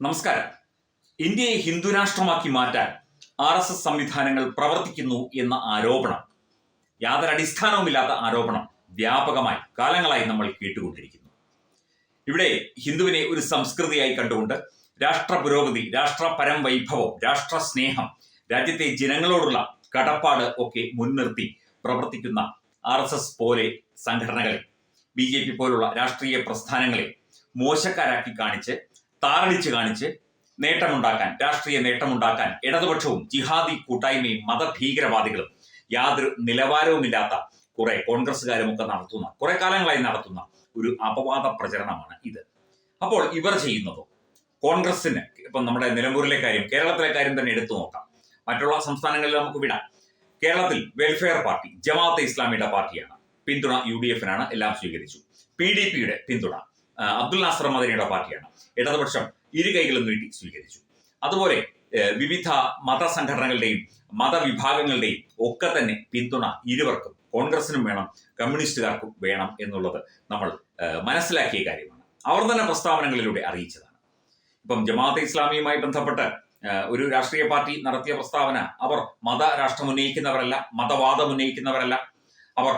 നമസ്കാരം. ഇന്ത്യയെ ഹിന്ദുരാഷ്ട്രമാക്കി മാറ്റാൻ ആർ എസ് എസ് സംവിധാനങ്ങൾ പ്രവർത്തിക്കുന്നു എന്ന ആരോപണം. യാതൊരു അടിസ്ഥാനവുമില്ലാത്ത ആരോപണം വ്യാപകമായി കാലങ്ങളായി നമ്മൾ കേട്ടുകൊണ്ടിരിക്കുന്നു. ഇവിടെ ഹിന്ദുവിനെ ഒരു സംസ്കൃതിയായി കണ്ടുകൊണ്ട് രാഷ്ട്ര പുരോഗതി രാഷ്ട്ര പരം വൈഭവം രാഷ്ട്ര സ്നേഹം രാജ്യത്തെ ജനങ്ങളോടുള്ള കടപ്പാട് ഒക്കെ മുൻനിർത്തി പ്രവർത്തിക്കുന്ന ആർ എസ് എസ് പോലെ സംഘടനകളെ ബി ജെ പി പോലുള്ള രാഷ്ട്രീയ പ്രസ്ഥാനങ്ങളെ മോശക്കാരാക്കി കാണിച്ച് താറടിച്ച് കാണിച്ച് നേട്ടമുണ്ടാക്കാൻ രാഷ്ട്രീയ നേട്ടമുണ്ടാക്കാൻ ഇടതുപക്ഷവും ജിഹാദി കൂട്ടായ്മയും മതഭീകരവാദികളും യാതൊരു നിലവാരവുമില്ലാത്ത കുറെ കോൺഗ്രസ്സുകാരും ഒക്കെ നടത്തുന്ന കുറെ കാലങ്ങളായി നടത്തുന്ന ഒരു അപവാദ പ്രചരണമാണ് ഇത്. അപ്പോൾ ഇവർ ചെയ്യുന്നതോ കോൺഗ്രസിന് ഇപ്പം നമ്മുടെ നിലമ്പൂരിലെ കാര്യം കേരളത്തിലെ കാര്യം തന്നെ എടുത്തു നോക്കാം. മറ്റുള്ള സംസ്ഥാനങ്ങളിൽ നമുക്ക് വിടാം. കേരളത്തിൽ വെൽഫെയർ പാർട്ടി ജമാഅത്തെ ഇസ്ലാമിയുടെ പാർട്ടിയാണ്. പിന്തുണ യു ഡി എഫിനാണ് എല്ലാം സ്വീകരിച്ചു. പി ഡി പിയുടെ പിന്തുണ. അബ്ദുൽ നാസർ മദനിയുടെ പാർട്ടിയാണ്. ഇടതുപക്ഷം ഇരു കൈകളും നീട്ടി സ്വീകരിച്ചു. അതുപോലെ വിവിധ മതസംഘടനകളുടെയും മതവിഭാഗങ്ങളുടെയും ഒക്കെ തന്നെ പിന്തുണ ഇരുവർക്കും കോൺഗ്രസിനും വേണം കമ്മ്യൂണിസ്റ്റുകാർക്കും വേണം എന്നുള്ളത് നമ്മൾ മനസ്സിലാക്കിയ കാര്യമാണ്. അവർ തന്നെ പ്രസ്താവനകളിലൂടെ അറിയിച്ചതാണ്. ഇപ്പം ജമാഅത്തെ ഇസ്ലാമിയുമായി ബന്ധപ്പെട്ട് ഒരു രാഷ്ട്രീയ പാർട്ടി നടത്തിയ പ്രസ്താവന അവർ മതരാഷ്ട്രം ഉന്നയിക്കുന്നവരല്ല മതവാദം ഉന്നയിക്കുന്നവരല്ല അവർ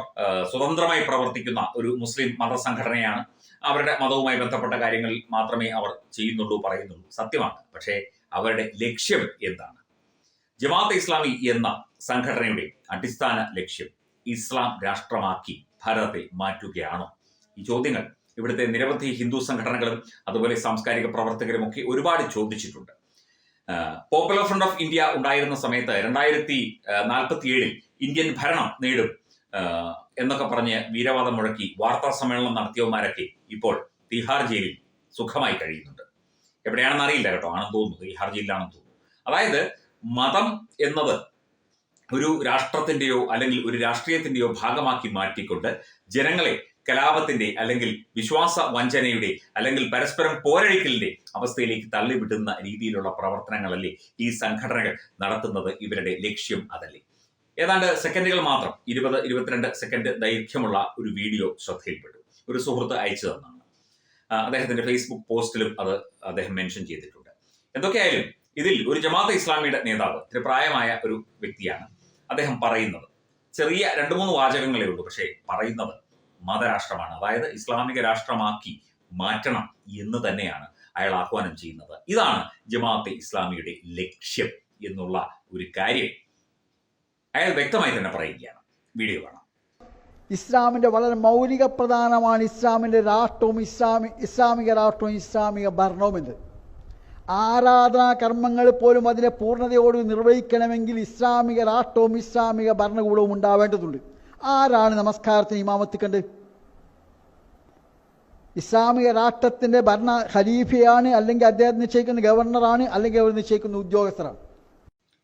സ്വതന്ത്രമായി പ്രവർത്തിക്കുന്ന ഒരു മുസ്ലിം മതസംഘടനയാണ്. അവരുടെ മതവുമായി ബന്ധപ്പെട്ട കാര്യങ്ങൾ മാത്രമേ അവർ ചെയ്യുന്നുള്ളൂ പറയുന്നുള്ളൂ. സത്യമാണ്. പക്ഷേ അവരുടെ ലക്ഷ്യം എന്താണ്? ജമാഅത്ത് ഇസ്ലാമി എന്ന സംഘടനയുടെ അടിസ്ഥാന ലക്ഷ്യം ഇസ്ലാം രാഷ്ട്രമാക്കി ഭാരതത്തെ മാറ്റുകയാണോ? ഈ ചോദ്യങ്ങൾ ഇവിടുത്തെ നിരവധി ഹിന്ദു സംഘടനകളും അതുപോലെ സാംസ്കാരിക പ്രവർത്തകരും ഒക്കെ ഒരുപാട് ചോദിച്ചിട്ടുണ്ട്. പോപ്പുലർ ഫ്രണ്ട് ഓഫ് ഇന്ത്യ ഉണ്ടായിരുന്ന സമയത്ത് രണ്ടായിരത്തി നാൽപ്പത്തി ഏഴിൽ ഇന്ത്യൻ ഭരണം നേടും എന്നൊക്കെ പറഞ്ഞ് വീരവാദം മുഴക്കി വാർത്താ സമ്മേളനം നടത്തിയവന്മാരൊക്കെ ഇപ്പോൾ തിഹാർ ജയിലിൽ സുഖമായി കഴിയുന്നുണ്ട്. എവിടെയാണെന്ന് അറിയില്ല കേട്ടോ ആണെന്ന് തോന്നുന്നു. തിഹാർ ജയിലിലാണെന്ന് തോന്നുന്നു. അതായത് മതം എന്നത് ഒരു രാഷ്ട്രത്തിന്റെയോ അല്ലെങ്കിൽ ഒരു രാഷ്ട്രീയത്തിന്റെയോ ഭാഗമാക്കി മാറ്റിക്കൊണ്ട് ജനങ്ങളെ കലാപത്തിന്റെ അല്ലെങ്കിൽ വിശ്വാസ വഞ്ചനയുടെ അല്ലെങ്കിൽ പരസ്പരം പോരഴിക്കലിന്റെ അവസ്ഥയിലേക്ക് തള്ളിവിടുന്ന രീതിയിലുള്ള പ്രവർത്തനങ്ങളല്ലേ ഈ സംഘടനകൾ നടത്തുന്നത്? ഇവരുടെ ലക്ഷ്യം അതല്ലേ. ഏതാണ്ട് സെക്കൻഡുകൾ മാത്രം ഇരുപത് ഇരുപത്തിരണ്ട് സെക്കൻഡ് ദൈർഘ്യമുള്ള ഒരു വീഡിയോ ശ്രദ്ധയിൽപ്പെട്ടു. ഒരു സുഹൃത്ത് അയച്ചു തന്നാണ് അദ്ദേഹത്തിന്റെ ഫേസ്ബുക്ക് പോസ്റ്റിലും അത് അദ്ദേഹം മെൻഷൻ ചെയ്തിട്ടുണ്ട്. എന്തൊക്കെയായാലും ഇതിൽ ഒരു ജമാഅത്ത് ഇസ്ലാമിയുടെ നേതാവ് ഇത്തിരി പ്രായമായ ഒരു വ്യക്തിയാണ് അദ്ദേഹം പറയുന്നത്. ചെറിയ രണ്ട് മൂന്ന് വാചകങ്ങളേ ഉള്ളൂ പക്ഷേ പറയുന്നത് മതരാഷ്ട്രമാണ്. അതായത് ഇസ്ലാമിക രാഷ്ട്രമാക്കി മാറ്റണം എന്ന് തന്നെയാണ് അയാൾ ആഹ്വാനം ചെയ്യുന്നത്. ഇതാണ് ജമാഅത്തെ ഇസ്ലാമിയുടെ ലക്ഷ്യം എന്നുള്ള ഒരു കാര്യം. അയാൾ വ്യക്തമായി തന്നെ പറയുകയാണ്. വീഡിയോ കാണാം. ഇസ്ലാമിന്റെ വളരെ മൗലിക പ്രധാനമാണ് ഇസ്ലാമിന്റെ രാഷ്ട്രവും ഇസ്ലാമി ഇസ്ലാമിക രാഷ്ട്രവും ഇസ്ലാമിക ഭരണവും എന്ന് ആരാധനാ കർമ്മങ്ങൾ പോലും അതിനെ പൂർണതയോട് നിർവഹിക്കണമെങ്കിൽ ഇസ്ലാമിക രാഷ്ട്രവും ഇസ്ലാമിക ഭരണകൂടവും ഉണ്ടാവേണ്ടതുണ്ട്. ആരാണ് നമസ്കാരത്തിന് ഇമാമത്ത് കണ്ട്? ഇസ്ലാമിക രാഷ്ട്രത്തിന്റെ ഭരണ ഖലീഫയാണ് അല്ലെങ്കിൽ അദ്ദേഹം നിശ്ചയിക്കുന്ന ഗവർണറാണ് അല്ലെങ്കിൽ അവർ നിശ്ചയിക്കുന്ന ഉദ്യോഗസ്ഥരാണ്.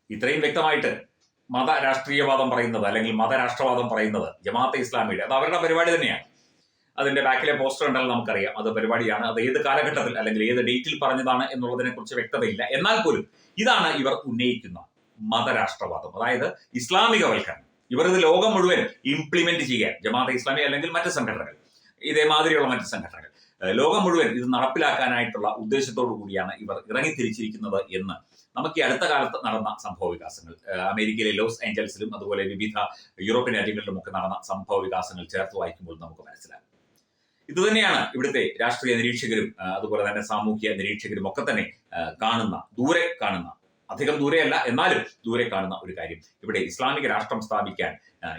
ഇത്രയും വ്യക്തമായിട്ട് മത രാഷ്ട്രീയവാദം പറയുന്നത് അല്ലെങ്കിൽ മതരാഷ്ട്രവാദം പറയുന്നത് ജമാഅത്തെ ഇസ്ലാമിയുടെ. അത് അവരുടെ പരിപാടി തന്നെയാണ്. അതിന്റെ ബാക്കിലെ പോസ്റ്റർ ഉണ്ടെങ്കിൽ നമുക്കറിയാം അത് പരിപാടിയാണ്. അത് ഏത് കാലഘട്ടത്തിൽ അല്ലെങ്കിൽ ഏത് ഡേറ്റിൽ പറഞ്ഞതാണ് എന്നുള്ളതിനെ കുറിച്ച് വ്യക്തതയില്ല. എന്നാൽ പോലും ഇതാണ് ഇവർ ഉന്നയിക്കുന്ന മതരാഷ്ട്രവാദം. അതായത് ഇസ്ലാമികവൽക്കരണം. ഇവർ ഇത് ലോകം മുഴുവൻ ഇംപ്ലിമെന്റ് ചെയ്യാൻ ജമാഅത്തെ ഇസ്ലാമി അല്ലെങ്കിൽ മറ്റ് സംഘടനകൾ ഇതേമാതിരിയുള്ള മറ്റ് സംഘടനകൾ. ലോകം മുഴുവൻ ഇത് നടപ്പിലാക്കാനായിട്ടുള്ള ഉദ്ദേശത്തോടു കൂടിയാണ് ഇവർ ഇറങ്ങിത്തിരിച്ചിരിക്കുന്നത് എന്ന് നമുക്ക് ഈ അടുത്ത കാലത്ത് നടന്ന സംഭവ വികാസങ്ങൾ അമേരിക്കയിലെ ലോസ് ഏഞ്ചൽസിലും അതുപോലെ വിവിധ യൂറോപ്യൻ രാജ്യങ്ങളിലും ഒക്കെ നടന്ന സംഭവ വികാസങ്ങൾ ചേർത്ത് വായിക്കുമ്പോൾ നമുക്ക് മനസ്സിലാകും. ഇതുതന്നെയാണ് ഇവിടുത്തെ രാഷ്ട്രീയ നിരീക്ഷകരും അതുപോലെ തന്നെ സാമൂഹ്യ നിരീക്ഷകരും ഒക്കെ തന്നെ കാണുന്ന ദൂരെ കാണുന്ന അധികം ദൂരെയല്ല എന്നാലും ദൂരെ കാണുന്ന ഒരു കാര്യം. ഇവിടെ ഇസ്ലാമിക രാഷ്ട്രം സ്ഥാപിക്കാൻ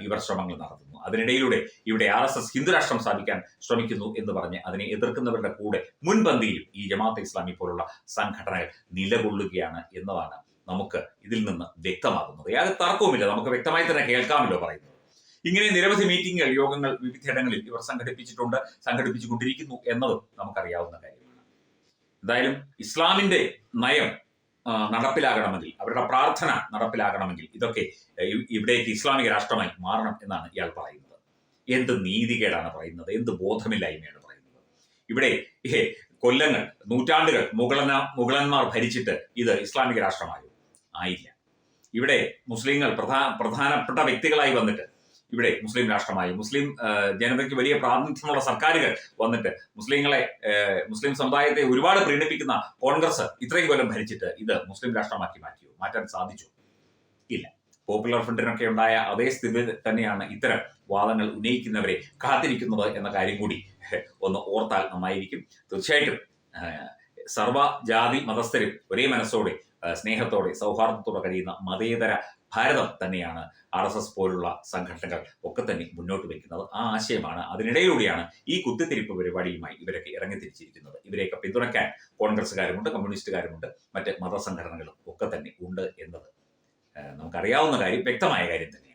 ഇവർ ശ്രമങ്ങൾ നടത്തുന്നു. അതിനിടയിലൂടെ ഇവിടെ ആർ എസ് എസ് ഹിന്ദുരാഷ്ട്രം സ്ഥാപിക്കാൻ ശ്രമിക്കുന്നു എന്ന് പറഞ്ഞ് അതിനെ എതിർക്കുന്നവരുടെ കൂടെ മുൻപന്തിയിൽ ഈ ജമാഅത്തെ ഇസ്ലാമി പോലുള്ള സംഘടനകൾ നിലകൊള്ളുകയാണ് എന്നതാണ് നമുക്ക് ഇതിൽ നിന്ന് വ്യക്തമാകുന്നത്. യാതൊരു തർക്കവുമില്ല. നമുക്ക് വ്യക്തമായി തന്നെ കേൾക്കാമല്ലോ പറയുന്നത്. ഇങ്ങനെ നിരവധി മീറ്റിംഗുകൾ യോഗങ്ങൾ വിവിധയിടങ്ങളിൽ ഇവർ സംഘടിപ്പിച്ചിട്ടുണ്ട് സംഘടിപ്പിച്ചുകൊണ്ടിരിക്കുന്നു എന്നതും നമുക്കറിയാവുന്ന കാര്യമാണ്. എന്തായാലും ഇസ്ലാമിന്റെ നയം നടപ്പിലാകണമെങ്കിൽ അവരുടെ പ്രാർത്ഥന നടപ്പിലാകണമെങ്കിൽ ഇതൊക്കെ ഇവിടേക്ക് ഇസ്ലാമിക രാഷ്ട്രമായി മാറണം എന്നാണ് ഇയാൾ പറയുന്നത്. എന്ത് നീതികേടാണ് പറയുന്നത്? എന്ത് ബോധമില്ലായ്മയാണ് പറയുന്നത്? ഇവിടെ കൊല്ലങ്ങൾ നൂറ്റാണ്ടുകൾ മുഗളന മുഗളന്മാർ ഭരിച്ചിട്ട് ഇത് ഇസ്ലാമിക രാഷ്ട്രമായോ? ആയില്ല. ഇവിടെ മുസ്ലിങ്ങൾ പ്രധാ പ്രധാനപ്പെട്ട വ്യക്തികളായി വന്നിട്ട് ഇവിടെ മുസ്ലിം രാഷ്ട്രമായി. മുസ്ലിം ജനതയ്ക്ക് വലിയ പ്രാതിനിധ്യമുള്ള സർക്കാരുകൾ വന്നിട്ട് മുസ്ലിങ്ങളെ മുസ്ലിം സമുദായത്തെ ഒരുപാട് പ്രീണിപ്പിക്കുന്ന കോൺഗ്രസ് ഇത്രയും കൊല്ലം ഭരിച്ചിട്ട് ഇത് മുസ്ലിം രാഷ്ട്രമാക്കി മാറ്റിയോ? മാറ്റാൻ സാധിച്ചു? ഇല്ല. പോപ്പുലർ ഫ്രണ്ടിനൊക്കെ ഉണ്ടായ അതേ സ്ഥിതി തന്നെയാണ് ഇത്തരം വാദങ്ങൾ ഉന്നയിക്കുന്നവരെ കാത്തിരിക്കുന്നത് എന്ന കാര്യം കൂടി ഒന്ന് ഓർത്താൽ നന്നായിരിക്കും. തീർച്ചയായിട്ടും സർവ സർവജാതി മതസ്ഥരും ഒരേ മനസ്സോടെ സ്നേഹത്തോടെ സൗഹാർദ്ദത്തോടെ കഴിയുന്ന മതേതര ഭാരതം തന്നെയാണ് ആർ എസ് എസ് പോലുള്ള സംഘടനകൾ ഒക്കെ തന്നെ മുന്നോട്ട് വയ്ക്കുന്നത് ആ ആശയമാണ് അതിനിടയിലൂടെയാണ് ഈ കുത്തിത്തിരിപ്പ് പരിപാടിയുമായി ഇവരൊക്കെ ഇറങ്ങിത്തിരിച്ചിരിക്കുന്നത് ഇവരെയൊക്കെ പിന്തുണയ്ക്കാൻ കോൺഗ്രസ്സുകാരുമുണ്ട് കമ്മ്യൂണിസ്റ്റുകാരുമുണ്ട് മറ്റ് മതസംഘടനകളും ഒക്കെ തന്നെ ഉണ്ട് എന്നത് നമുക്കറിയാവുന്ന കാര്യം വ്യക്തമായ കാര്യം തന്നെയാണ്.